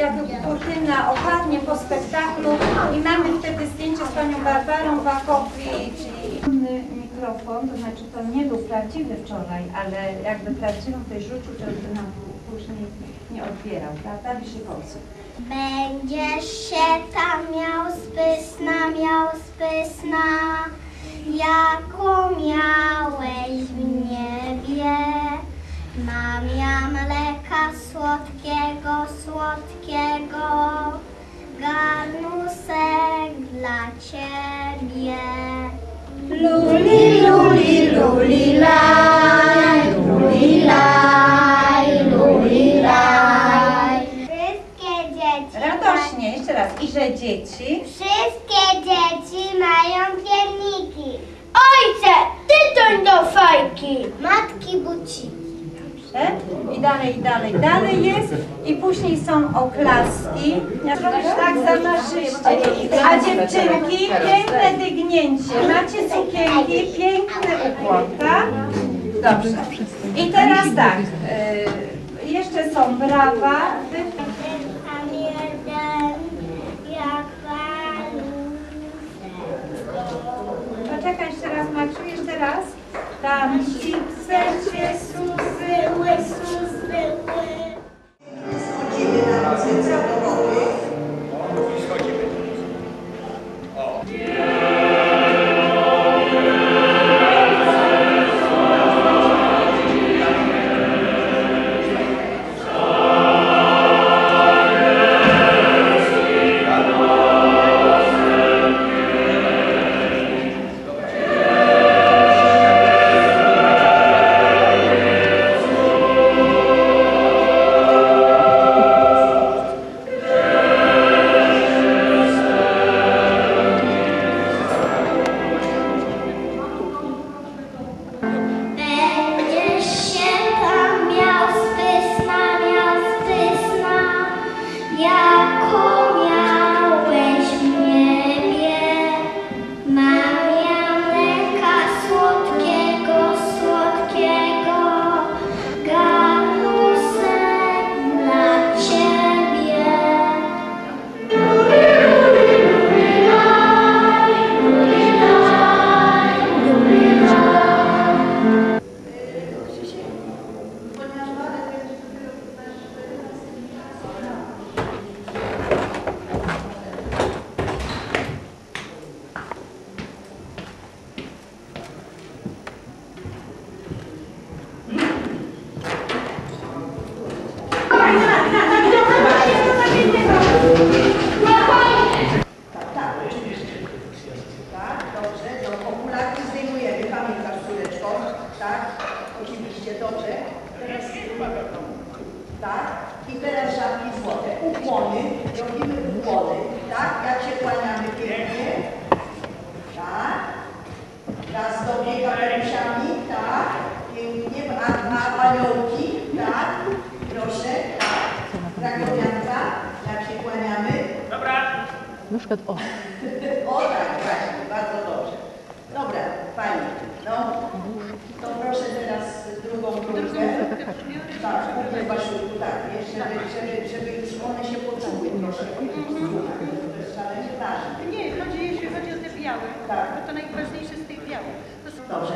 jakby kurtyna opadnie po spektaklu i mamy wtedy zdjęcie z panią Barbarą Wakowi, czyli inny mikrofon, to znaczy to nie był prawdziwy wczoraj, ale jakby prawdziwy ktoś rzucił, to by nam później nie odbierał, prawda? Wyszykowcy. Będziesz się tam miał spysna, miał spysna, dla ciebie. Luli, luli, luli, laj, luli, laj, luli, laj. Wszystkie dzieci. Radośnie, jeszcze raz. I że dzieci. Wszystkie dzieci mają pierniki. Ojcze, tytoń do fajki. Matki buci. Dobrze. I dalej, i dalej, dalej jest. I później są oklaski. Tak zamarzyście. A dziewczynki, piękne dygnięcie. Macie sukienki, piękny ukłon? Dobrze. I teraz tak. y, jeszcze są brawa. Tam Na przykład o. O tak, właśnie, bardzo dobrze. Dobra, pani, no to proszę teraz drugą próbkę. Tak, próbę Basiu, tak, żeby, żeby, żeby już one się poczuły proszę. Mhm. Nie, chodzi, jeśli chodzi o te białe, tak. bo to najważniejsze z tych białych. Są... Dobrze.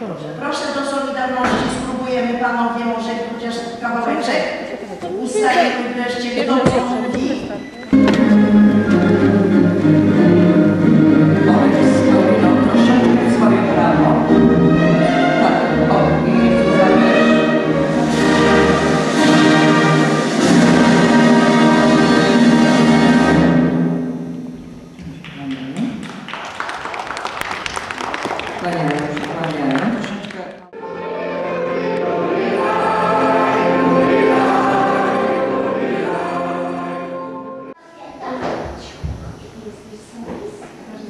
Dobrze. Proszę do Solidarności, spróbujemy panowie może chociaż kawałeczek. Ustajemy wreszcie w domu.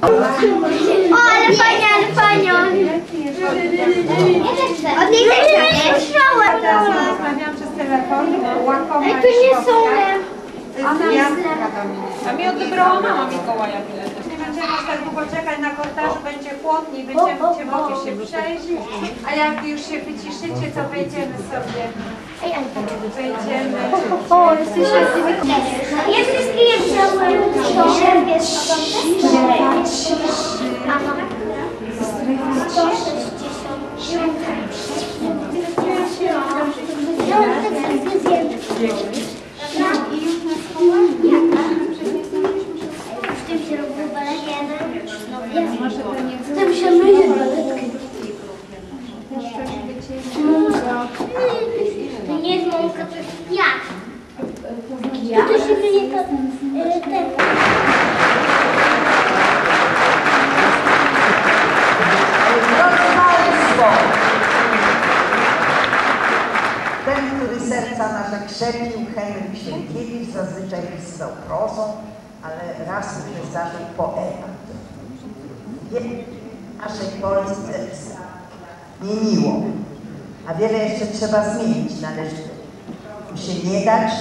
O, ale fajnie, ale fajnie. Od niej też nie słyszałem. Teraz rozmawiałam przez telefon, łakoma Ej, to nie są... A mi odebrała mama Mikołaja bilet. Będziemy aż tak długo czekać na korytarzu, będzie chłodniej, będziecie mogli się przejść. A jak już się wyciszycie, to wejdziemy sobie. Ej, ale to Wejdziemy. O, jesteśmy Ja wszystkie je wziąłem. To Tym się myje baletkę. To nie jest mąka, to jest piach. I to się myje to, e, ten. Drodzy Państwo, ten, który serca nasze krzepił, Henryk Sienkiewicz, zazwyczaj pisał prozą, ale raz już zaczął poemat. W naszej Polsce zmieniło, a wiele jeszcze trzeba zmienić. Należy mu się nie dać,